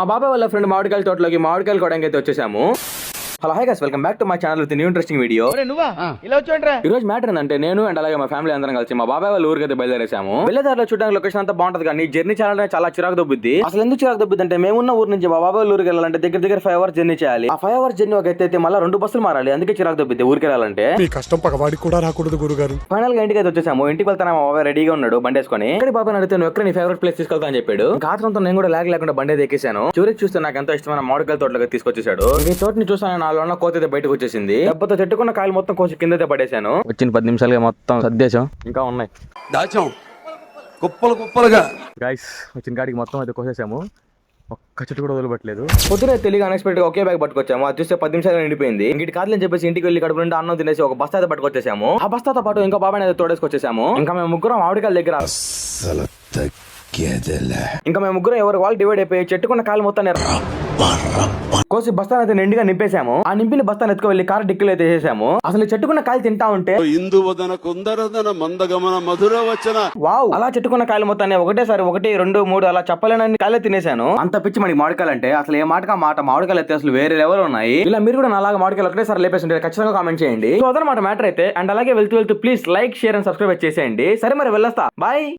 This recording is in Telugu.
మా బాబాయ్ వాళ్ళ ఫ్రెండ్ మామిడికాయల తోటలోకి మామిడికాయలు కొడడానికి అయితే వచ్చేసాము. Hello hi guys welcome back to my channel with new interesting video ఈ రోజు మ్యాటర్ ఏంటంటే నేను అండ్ అలాగే మా ఫ్యామిలీ అందరం కలిసి మా బాబాయ్ వాళ్ళ ఊరికి అయితే బయలుదేరేసాము వెళ్ళేదారిలో చూడడానికి లొకేషన్ అంతా బాగుంటది కానీ జర్నీ చేయాలంటే చాలా చిరాకు దొబ్బుద్ది. అసలు ఎందుకు చిరాకు దొబ్బుద్ది అంటే మేమున్న ఊరు నుంచి మా బాబాయ్ వాళ్ళ ఊరికి వెళ్ళాలంటే దగ్గర దగ్గర ఫైవ్ అవర్స్ జర్నీ చేయాలి. ఆ ఫైవ్ అవర్స్ జర్నీ ఒక అయితే మళ్ళీ రెండు బస్సులు మారాలి. అందుకే చిరాకు దొబ్బుద్ది ఊరికి వెళ్ళాలంటే. మీ కష్టం పగవాడికి కూడా రాకూడదు గురుగారు. ఫైనల్గా ఇంటికి అయితే వచ్చేసాము. ఇంటికి వెళ్తాను మా బాబాయ్ రెడీగా ఉన్నాడు బండి వేసుకొని. ఇక్కడ బాబాయ్ అడిగితే నువ్వు ఎక్కడ నీ ఫేవరెట్ ప్లేస్ తీసుకెళ్తా అని చెప్పాడు. ఇంకా ఆత్రంతో నేను కూడా లేక లేకుండా బండి అయితే ఎక్కేసాను. చివరికి చూస్తే నాకు ఎంతో ఇష్టమైన మామిడికాయల తోటలోకి తీసుకొచ్చేసాడు. ఈ తోటని చూసాను నాలో ఉన్న కోత అయితే బయటకు వచ్చేసింది. దెబ్బతో చెట్టుకున్న కాయలు మొత్తం కొంచెం కింద అయితే పడేశాను. వచ్చిన పది నిమిషాలుగా మొత్తం సర్దేశం. ఇంకా ఉన్నాయి. దాచాం. కుప్పలు కుప్పలుగా. గైస్ వచ్చిన కాడికి మొత్తం అయితే కోసేసాము ఒక్క చెట్టు కూడా వదిలిపెట్టలేదు పొద్దున తెలియక అన్ఎక్స్పెక్టెడ్గా ఒకే బ్యాగ్ పట్టుకొచ్చాము. అది చూస్తే పది నిమిషాలు నిండిపోయింది. ఇంకటి కాదులని చెప్పేసి ఇంటికి వెళ్ళి కడుపు నుండి అన్నం తినేసి ఒక బస్తా అయితే పట్టుకొచ్చేసాము. ఆ బస్తాతో పాటు ఇంకో బాబాయ్ అయితే తోడేసుకొచ్చేసాము. ఇంకా మేము ముగ్గురం మామిడికాయల దగ్గర ఇంకా మేము ముగ్గురం ఎవరు వాళ్ళు డివైడ్ అయిపోయి చెట్టుకున్న కాయలు మొత్తం కోసి బస్తాను అయితే నిండుగా నింపేశాము. ఆ నింపిన బస్తాను ఎత్తుకు వెళ్ళి కారు డిక్కీలో అయితే వేసేసాము అసలు చెట్టుకున్న కాయలు తింటా ఉంటే ఇందువదన కుందరదన మందగమన మధుర వచన. వావ్ అలా చెట్టుకున్న కాయలు మొత్తాన్ని ఒకటేసారి ఒకటి రెండు మూడు అలా చెప్పలేనన్ని కాయలు తినేశాను. అంత పిచ్చి మనకి మామిడికాయలు అంటే అసలు ఏ మాటగా మాట? మామిడికాయలు అయితే అసలు వేరే లెవెల్ ఉన్నాయి. ఇలా మీరు కూడా నాలాగా మామిడికాయలు ఒకటేసారి లేపేసి ఖచ్చితంగా కామెంట్ చేయండి. సో అదనమాట మ్యాటర్ అయితే అండ్ అలాగే వెళ్తూ వెళ్తూ please like share and subscribe చేసేయండి. సరే మరి వెళ్ళొస్తా. బాయ్